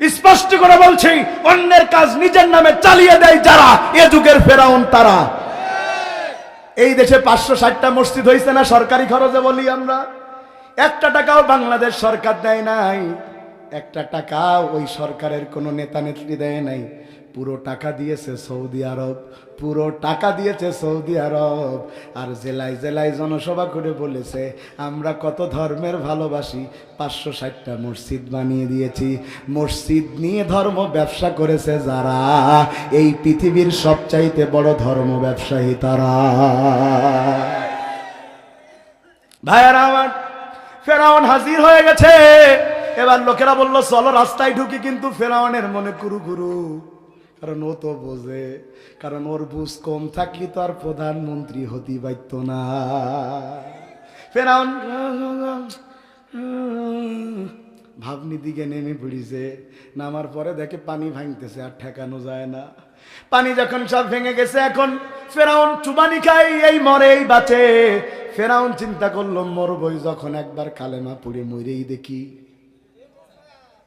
স্পষ্ট করে বলছি, অন্যের কাজ নিজের নামে চালিয়ে দেয় যারা, এ যুগের ফেরাউন তারা। এই দেশে পাঁচশো ষাটটা মসজিদ হয়েছে না সরকারি খরচে বলি আমরা? একটা টাকাও বাংলাদেশ সরকার দেয় নাই, একটা টাকা ওই সরকারের কোনো নেতা নেত্রী দেয় নাই। পুরো টাকা দিয়েছে সৌদি আরব, পুরো টাকা দিয়েছে সৌদি আরব। আর জেলায় জেলায় জনসভা করে বলেছে, আমরা কত ধর্মের ভালোবাসি, পাঁচশো ষাটটা মসজিদ বানিয়ে দিয়েছি। মসজিদ নিয়ে ধর্ম ব্যবসা করেছে যারা, এই পৃথিবীর সবচাইতে বড় ধর্ম ব্যবসায়ী তারা। ভাইয়ারা আমার, ফেরাউন হাজির হয়ে গেছে। এবার লোকেরা বলল, চলো রাস্তায় ঢুকি কিন্তু ফেরাউনের মনে কুরু কুরু কারণ ও তো বোঝে, কারণ ওর বুঝ কম থাকলে তো আর প্রধানমন্ত্রী হতে পারত না। ফেরাউন, ভাবনি দিকে নেমে পড়িছে, নামার পরে দেখে পানি ভাঙতেছে আর ঠেকানো যায় না। পানি যখন সব ভেঙে গেছে, এখন ফেরাউন চুবানি খাই এই মরে এই বাঁচে। ফেরাউন চিন্তা করল, মরবই যখন একবার কালেমা পড়ে মরেই দেখি।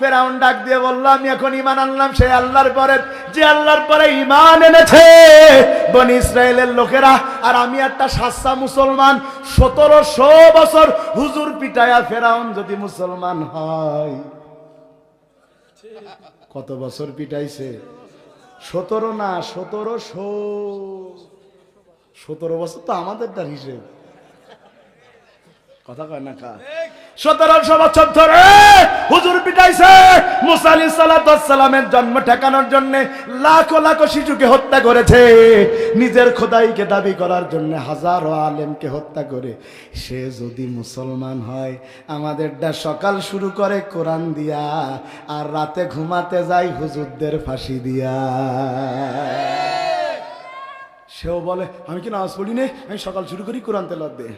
ফেরাউন ডাক দিয়ে বলল, আমি এখন ইমান আনলাম, সেই আল্লাহর পরে, যে আল্লাহর পরে ইমান এনেছে বনি ইসরায়েলের লোকেরা। আর আমি একটা সাচ্চা মুসলমান, সতেরোশো বছর হুজুর পিটায়া ফেরাউন যদি মুসলমান হয়। কত বছর পিটাইছে? সতেরো না, সতেরোশো। সতেরো বছর তো আমাদেরটার হিসেব। কথা কয় না কা সতেরোশো বছর ধরে হুজুর পিটাইছে। মুসা আলী সালামের জন্ম ঠেকানোর জন্য লাখো লাখো শিশুকে হত্যা করেছে। নিজের খোদাইকে দাবি করার জন্য হাজারো আলেমকে হত্যা করে। সে যদি মুসলমান হয় আমাদেরটা সকাল শুরু করে কোরআন দিয়া, আর রাতে ঘুমাতে যায় হুজুরদের ফাঁসি দিয়া। সেও বলে, আমি কি নামাজ পড়ি নে? আমি সকাল শুরু করি কোরআন তেলাত দিয়ে।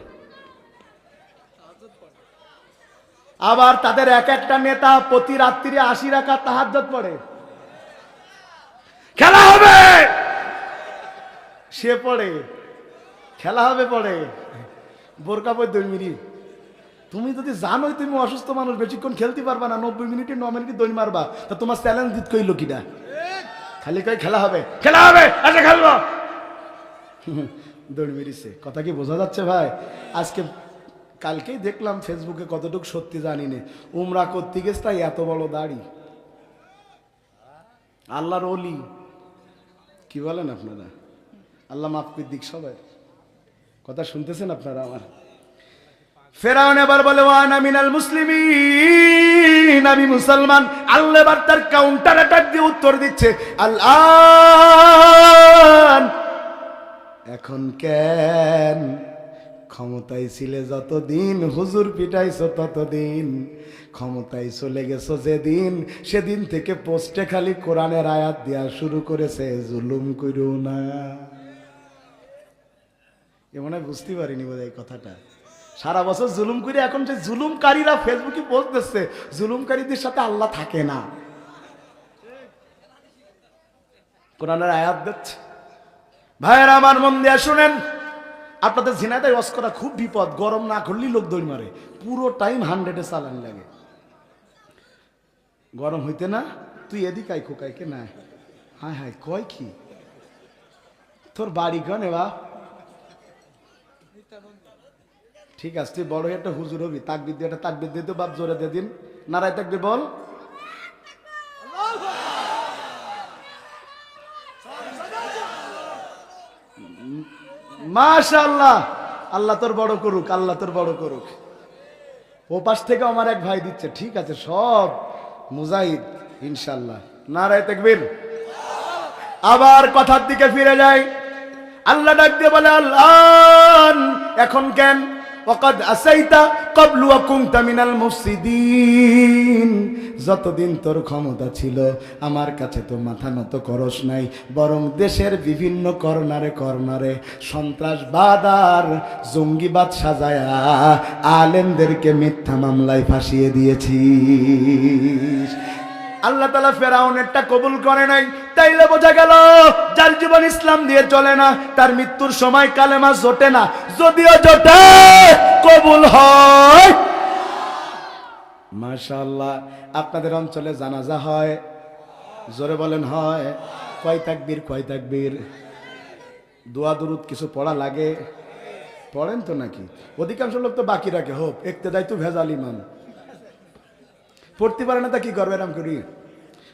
আবার তাদের এক একটা নেতা প্রতি রাত্রি আশি রাখা তাহাজ্জত পড়ে। খেলা হবে! সে পড়ে। খেলা হবে পড়ে। বোরকা বই দুই মিনিট। তুমি যদি জানোই তুমি অসুস্থ মানুষ, বেশিক্ষণ খেলতে পারবা না, নব্বই মিনিটে ন মিনিটে দই মারবা, তা তোমার চ্যালেঞ্জ দিত কইল কিনা? খালি কই খেলা হবে। খেলা হবে! আচ্ছা খেলব! দৌড় মেরিছে। কথা কি বোঝা যাচ্ছে ভাই? আজকে কালকেই দেখলাম ফেসবুকে কতটুকু সত্যি জানি নে। উমরা করতে গেছে তাই এত বড় দাড়ি। আল্লাহর অলি কি বলেন আপনারা? আল্লাহ মাফ করে দিক সবাই। কথা শুনতেছেন আপনারা আমার? ফেরাউন এবার বলে ওয়ান মিনাল মুসলিমিন। আমি মুসলমান। আল্লাহ এবার তার কাউন্টার অ্যাটাক দিয়ে উত্তর দিচ্ছে আল্লাহ এখন কেন ক্ষমতায় ছিলে যতদিন, হুজুর পিটাইছো ততদিন। ক্ষমতায় চলে গেছো যেদিন, সেদিন থেকে পোস্টে খালি কোরআনের আয়াত দেওয়া শুরু করেছে, জুলুম করো না। এ মনে হয় বুঝতে পারিনি বোধ এই কথাটা। সারা বছর জুলুম করে এখন যে জুলুমকারীরা ফেসবুকে পোস্ট দিচ্ছে, জুলুমকারীদের সাথে আল্লাহ থাকে না। কোরআনের আয়াত দিচ্ছে। ভাইয়েরা, আমার মন দিয়ে শুনেন আপনাদের ঝিনাইদায় ওয়াশ করা খুব বিপদ, গরম না করলেই লোক দৌড় মারে। পুরো টাইম হান্ড্রেডে চালান লাগে। গরম হইতে না, তুই এদিক আই খোকাইকে না হায় হায়, কয় কি? তোর বাড়ি গনে বা? ঠিক আছে, তুই বড় একটা হুজুর হবি, তাকবির দিয়ে একটা তাকবির দিয়ে তো বাপ জোরে দিয়ে দিন। নারায় তাকবির বল। মাশাল্লাহ আল্লাহ তোর বড় করুক, আল্লাহ তোর বড় করুক। ও পাশ থেকে আমার এক ভাই দিচ্ছে, ঠিক আছে, সব মুজাহিদ ইনশাল্লাহ নারায় তেকবির। আবার কথার দিকে ফিরে যাই। আল্লাহ ডাক দিয়ে বলে, আল্লাহ, এখন কেন? আসাইতা ক্বাবলু ওয়া কুনতা মিনাল মুফসিদিন। যতদিন তোর ক্ষমতা ছিল, আমার কাছে তো মাথা নত করস নাই। বরং দেশের বিভিন্ন কর্নারে কর্নারে সন্ত্রাসবাদ আর জঙ্গিবাদ সাজায়া আলেমদেরকে মিথ্যা মামলায় ফাঁসিয়ে দিয়েছিস। আল্লাহ তালা ফেরাউনেরটা কবুল করে নাই। তাইলে বোঝা গেল, যার জীবন ইসলাম দিয়ে চলে না, তার মৃত্যুর সময় কালেমা জোটে না। যদিও জোটে, কবুল হয়। মাশাআল্লাহ আপনাদের অঞ্চলে জানাজা হয়? জোরে বলেন হয়। কয় তাকবীর কয় তাকবীর? দোয়া দুরুদ কিছু পড়া লাগে? পড়েন তো নাকি? অধিকাংশ লোক তো বাকি রাখে হোক একতে দায় তো ভেজাল ইমাম পড়তে পারে না তা কি করবে এরম করি?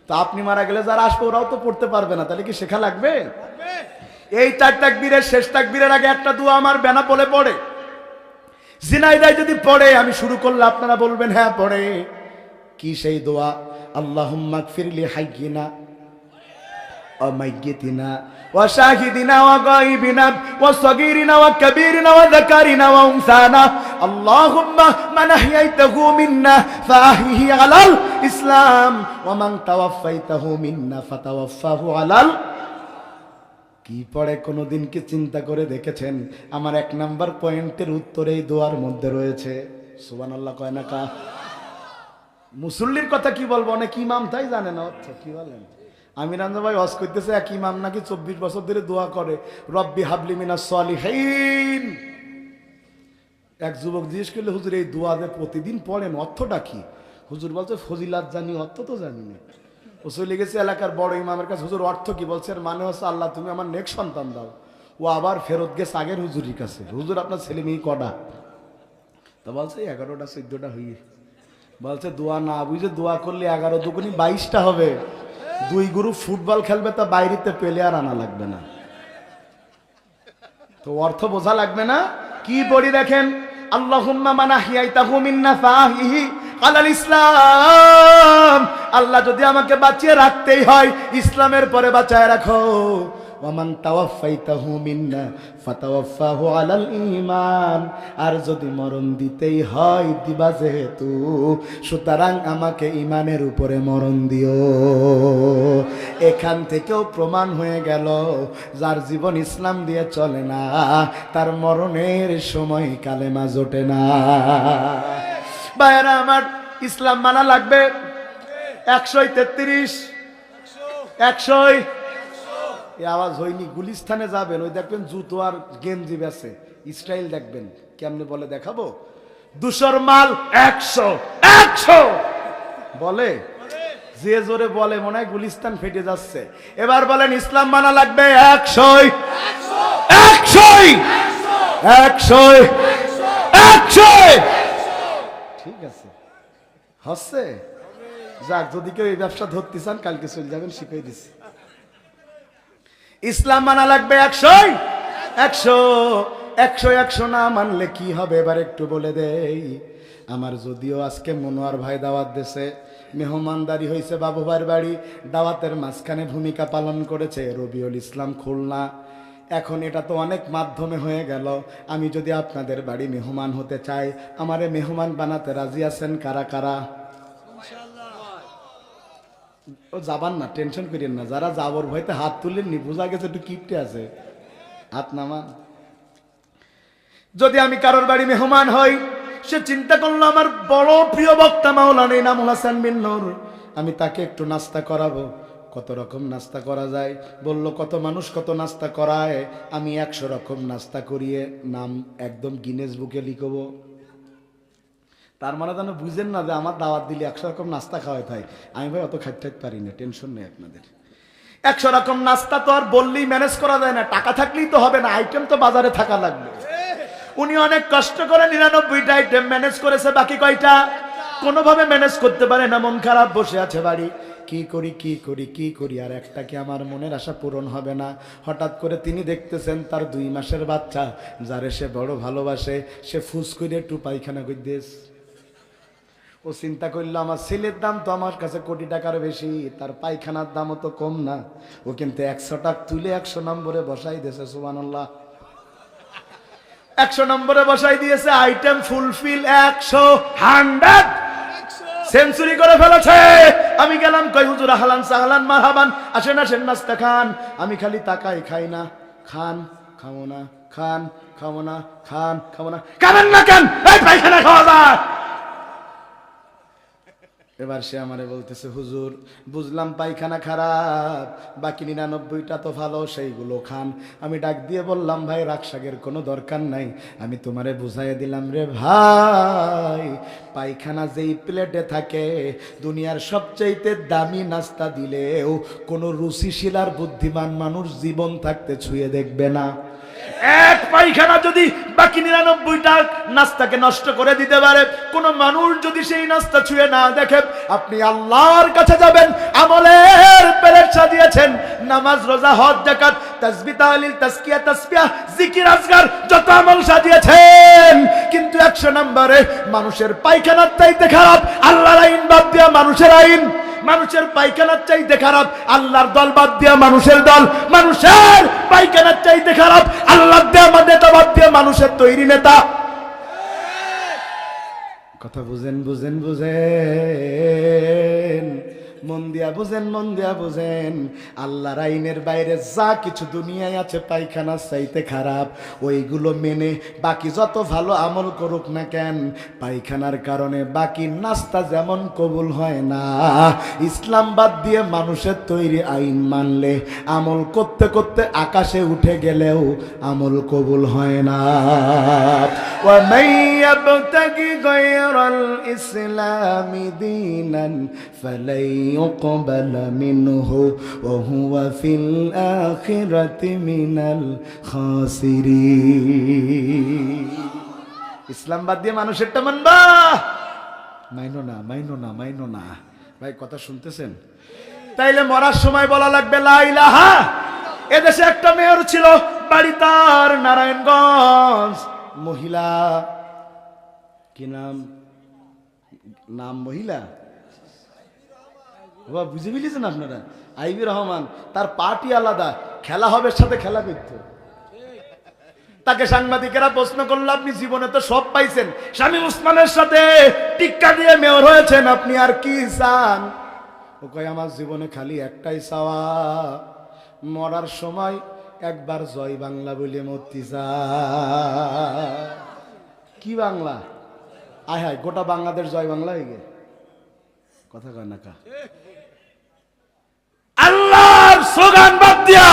তো আপনি মারা গেলে যারা আসবে ওরাও তো পড়তে পারবে না তাহলে কি শেখা লাগবে? এই চার তাকবীরের শেষ তাকবীরের আগে একটা দোয়া আমার বেনা পলে পড়ে। জিনাইদাই যদি পড়ে আমি শুরু করলে আপনারা বলবেন হ্যাঁ পড়ে কি সেই দোয়া আল্লাহুম্মা ফিরলি হাইয়িনা وميتنا وشاهدنا وغائبنا وصغيرنا وكبيرنا وذكرنا وانثانا اللهم من احييته منا فاحيه على الاسلام ومن توفيته منا فتوفاه على ال- কি পড়ে কোনোদিন কি চিন্তা করে দেখেছেন? আমার এক নাম্বার পয়েন্টের উত্তর এই দোয়ার মধ্যে রয়েছে। সুবান আল্লাহ কয় না কা? মুসল্লির কথা কি বলব? অনেক ইমাম তাই জানে না। অর্থ কি বলেন? আমি রান্দা ভাই হজ করতেছে, এক ইমাম নাকি চব্বিশ বছর ধরে দোয়া করে। রব্বি হাবলি মিনা সলিহীন। এক যুবক জিজ্ঞেস করলে, হুজুর, এই দোয়া যে প্রতিদিন পড়েন, অর্থটা কি? হুজুর বলছে, ফজিলাত জানি, অর্থ তো জানি না। ও চলে গেছে এলাকার বড় ইমামের কাছে হুজুর অর্থ কি? বলছে, এর মানে হচ্ছে আল্লাহ, তুমি আমার নেক্সট সন্তান দাও। ও আবার ফেরত গেছে আগের হুজুরির কাছে। হুজুর আপনার ছেলে মেয়ে কটা? তা বলছে, এগারোটা, চোদ্দটা হইয়ে বলছে, দোয়া না বুঝে দোয়া করলে এগারো দুগুনি বাইশটা হবে। দুই গুরু ফুটবল খেলবে তা বাইরেতে পেলে আর আনা লাগবে না। তো অর্থ বোঝা লাগবে না। কি পড়ি দেখেন? আল্লাহুম্মা মানা হিয়াইতাহু মিন্না ফাহিহি আলাল ইসলাম। আল্লাহ যদি আমাকে বাঁচিয়ে রাখতেই হয়, ইসলামের পরে বাঁচায় রাখো। আর যদি মরণ দিতেই হয়, দিবা যেহেতু, সুতরাং আমাকে ইমানের উপরে মরণ দিও। এখান থেকেও প্রমাণ হয়ে গেল, যার জীবন ইসলাম দিয়ে চলে না, তার মরণের সময় কালেমা জোটে না। ভাইয়েরা, আমার ইসলাম মানা লাগবে। একশোই তেত্রিশ। একশোই। এ আওয়াজ হয়নি গুলিস্থানে যাবেন। ওই দেখবেন জুতো আর গেঞ্জি বেছে। স্টাইল দেখবেন, কেমনে বলে দেখাবো? দুশোর মাল একশো একশো! বলে? যে জোরে বলে, মনে হয় গুলিস্তান ফেটে যাচ্ছে। এবার বলেন, ইসলাম মানা লাগবে একশোই। একশোই! একশোই। একশোই! ঠিক আছে। হচ্ছে? যাক, যদি কেউ এই ব্যবসা ধরতে চান, কালকে চলে যাবেন, শিখিয়ে দিচ্ছি। ইসলাম মানা লাগবে একশোই একশো একশো একশো না মানলে কি হবে? এবার একটু বলে দেই, আমার যদিও আজকে মনোয়ার ভাই দাওয়াত দেশে মেহমানদারি হয়েছে বাবু ভাইয়ের বাড়ি, দাওয়াতের মাঝখানে ভূমিকা পালন করেছে, রবিউল ইসলাম খুলনা। এখন এটা তো অনেক মাধ্যমে হয়ে গেল, আমি যদি আপনাদের বাড়ি মেহমান হতে চাই, আমারে মেহমান বানাতে রাজি আছেন কারা কারা? ও যাবান না টেনশন করেন না। যারা যাবর ভয়তে হাত তুলেননি বোঝা গেছে একটু কিপটে আছে। হাত নামা যদি আমি কারোর বাড়ি মেহমান হই, সে চিন্তা করল আমার বড় প্রিয় বক্তা মাওলানা ইনামুল হাসান বিন নূর। আমি তাকে একটু নাস্তা করাবো। কত রকম নাস্তা করা যায়? বলল, কত মানুষ কত নাস্তা করায়? আমি একশো রকম নাস্তা করিয়ে নাম একদম গিনেস বুকে লিখব। তার মানে যেন বুঝেন না যে আমার দাওয়াত দিলে একশো রকম নাস্তা খাওয়াই থাকে আমি ভাই অত খাইতে পারি না, টেনশন নেই আপনাদের। একশো রকম নাস্তা তো আর বললেই ম্যানেজ করা যায় না, টাকা থাকলেই তো হবে না, আইটেম তো বাজারে থাকা লাগবে। উনি অনেক কষ্ট করে নিরানব্বইটা আইটেম ম্যানেজ করেছে, বাকি কয়টা? কোনোভাবে ম্যানেজ করতে পারে না, মন খারাপ, বসে আছে বাড়ি। কি করি কি করি কি করি, আর একটা কি আমার মনের আশা পূরণ হবে না? হঠাৎ করে তিনি দেখতেছেন তার দুই মাসের বাচ্চা, যারে সে বড় ভালোবাসে, সে ফুস করে একটু পায়খানা করে দিস ও চিন্তা করল, আমার ছেলের দাম তো আমার কাছে কোটি টাকার বেশি, তার পায়খানার দামও তো কম না। ও কিন্তু একশো টাকা তুলে একশো নম্বরে বসাই দিয়েছে সুবান একশো নম্বরে বসাই দিয়েছে আইটেম ফুলফিল একশো হান্ড্রেড সেঞ্চুরি করে ফেলেছে। আমি গেলাম, কই হুজুর হালান সাহালান মারহাবান, আসেন আসেন, নাস্তা খান। আমি খালি তাকাই, খাই না। খান খাব না। খান খাব না। খান খাব না। খাবেন না কেন? এই পায়খানা খাওয়া যায় এবার সে আমারে বলতেছে, হুজুর, বুঝলাম পায়খানা খারাপ, বাকি নিরানব্বইটা তো ভালো, সেইগুলো খান। আমি ডাক দিয়ে বললাম, ভাই রাগশাগের কোনো দরকার নাই। আমি তোমারে বুঝাই দিলাম, রে ভাই, পায়খানা যেই প্লেটে থাকে, দুনিয়ার সবচাইতে দামি নাস্তা দিলেও কোনো রুচিশীলার বুদ্ধিমান মানুষ জীবন থাকতে ছুঁয়ে দেখবে না। এক পায়খানা যদি বাকি নিরানব্বইটা নাস্তাকে নষ্ট করে দিতে পারে, কোন মানুষ যদি সেই নাস্তা ছুঁয়ে না দেখে, আপনি আল্লাহর কাছে যাবেন, আমলের প্লেট সাজিয়েছেন, নামাজ, রোজা, হজ জাকাত তাসবি, তাহলিল তাসকিয়া তাসবিয়া জিকির, আজগার, যত আমল সাজিয়েছেন, কিন্তু একশো নম্বরে মানুষের পায়খানার চাইতে খারাপ, আল্লাহর আইন বাদ দিয়া মানুষের আইন। মানুষের পায়খানার চাইতে খারাপ, আল্লাহর দল বাদ দিয়া মানুষের দল। মানুষের পায়খানার চাইতে খারাপ আল্লাহ দেয়া নেতা বাদ দিয়া মানুষের তৈরি নেতা। কথা বুঝেন বুঝেন বুঝেন। মন দিয়া বুঝেন, মন দিয়া বুঝেন। আল্লাহর আইনের বাইরে যা কিছু দুনিয়ায় আছে, পায়খানা চাইতে খারাপ। ওইগুলো মেনে বাকি যত ভালো আমল করুক না কেন, পায়খানার কারণে বাকি নাস্তা যেমন কবুল হয় না। ইসলাম বাদ দিয়ে মানুষের তৈরি আইন মানলে, আমল করতে করতে আকাশে উঠে গেলেও আমল কবুল হয় না। يبتغي غير الإسلام دينا فلن يقبل منه وهو في الآخرة من الخاسرين ইসলাম বাদ দিয়ে মানুষেরটা মানবা মাইনো না মাইনো না মাইনো না ভাই কথা শুনতেছেন তাইলে মরার সময় বলা লাগবে লাইলাহা এদেশে একটা মেয়র ছিল বাড়ি তার নারায়ণগঞ্জ মহিলা কি নাম? নাম মহিলা? বাবা, বুঝে ফেলেছেন আপনারা? আইবি রহমান, তার পার্টি আলাদা, খেলা হবে সাথে খেলা করতো। তাকে সাংবাদিকেরা প্রশ্ন করল, আপনি জীবনে তো সব পাইছেন। স্বামী উসমানের সাথে টিক্কা দিয়ে মেয়র হয়েছেন, আপনি আর কি চান? ও কয়, আমার জীবনে খালি একটাই চাওয়া। মরার সময় একবার জয় বাংলা বলে মূর্তি কি বাংলা? আয় হায়, গোটা বাংলাদেশ জয় বাংলা হয়ে কথা কয় না আল্লাহর স্লোগান বাদ দিয়া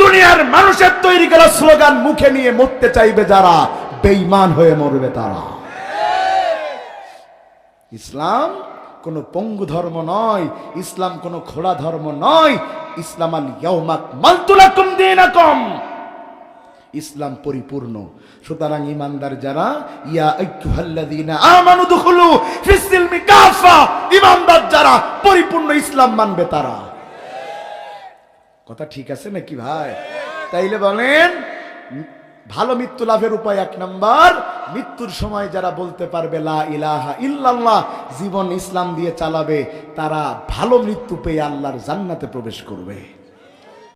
দুনিয়ার মানুষের তৈরি করা স্লোগান মুখে নিয়ে মরতে চাইবে যারা, বেঈমান হয়ে মরবে তারা। ইসলাম কোন পঙ্গু ধর্ম নয়, ইসলাম কোন খোলা ধর্ম নয় ইসলাম আল ইয়াউমাক মালতুলাকুম দীনাকুম। ইসলাম পরিপূর্ণ। সুতরাং ইমানদার যারা, ইয়া আমানু দুখুলু কাফা ইমানদার যারা, পরিপূর্ণ ইসলাম মানবে তারা। কথা ঠিক আছে নাকি ভাই? তাইলে বলেন, ভালো মৃত্যু লাভের উপায় এক নাম্বার, মৃত্যুর সময় যারা বলতে পারবে লা ইলাহা ইল্লাল্লাহ, জীবন ইসলাম দিয়ে চালাবে, তারা ভালো মৃত্যু পেয়ে আল্লাহর জান্নাতে প্রবেশ করবে।